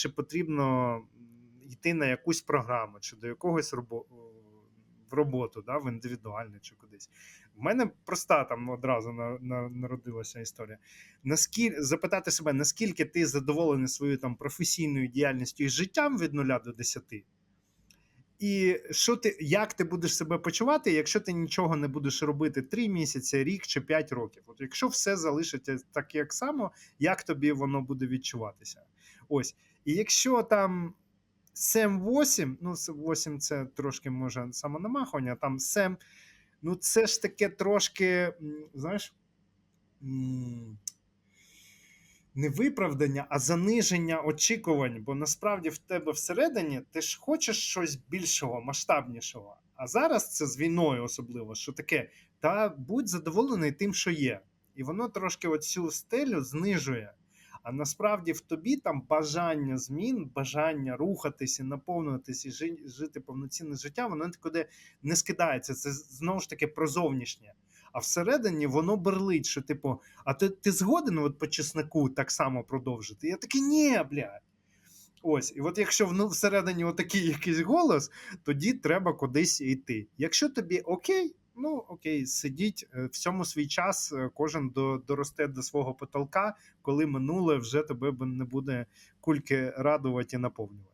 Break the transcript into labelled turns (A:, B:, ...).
A: чи потрібно йти на якусь програму, чи до якогось робо... в роботу, да, в індивідуальну чи кудись. У мене проста там одразу на, на, народилася історія. Наскільки запитати себе, наскільки ти задоволений своєю там професійною діяльністю і життям від 0 до 10? І що ти, як ти будеш себе почувати, якщо ти нічого не будеш робити 3 місяці, рік чи 5 років? От якщо все залишиться так, як само, як тобі воно буде відчуватися? Ось. І якщо там 7-8, ну 8 це трошки може самонамахування, там 7, ну це ж таке трошки, знаєш. Не виправдання, а заниження очікувань, бо насправді в тебе всередині ти ж хочеш щось більшого, масштабнішого. А зараз це з війною особливо, що таке, та будь задоволений тим, що є. І воно трошки оцю стелю знижує. А насправді в тобі там бажання змін, бажання рухатися, наповнюватися і жити повноцінне життя, воно нікуди не скидається. Це знову ж таки про зовнішнє. А всередині воно берлить, що типу, а ти, ти згоден от по чесноку так само продовжити? Я такий, ні, блядь. Ось, і от якщо вну- всередині отакий якийсь голос, тоді треба кудись йти. Якщо тобі окей, ну окей, сидіть е, всьому свій час, е, кожен до, доросте до свого потолка, коли минуле вже тебе не буде кульки радувати і наповнювати.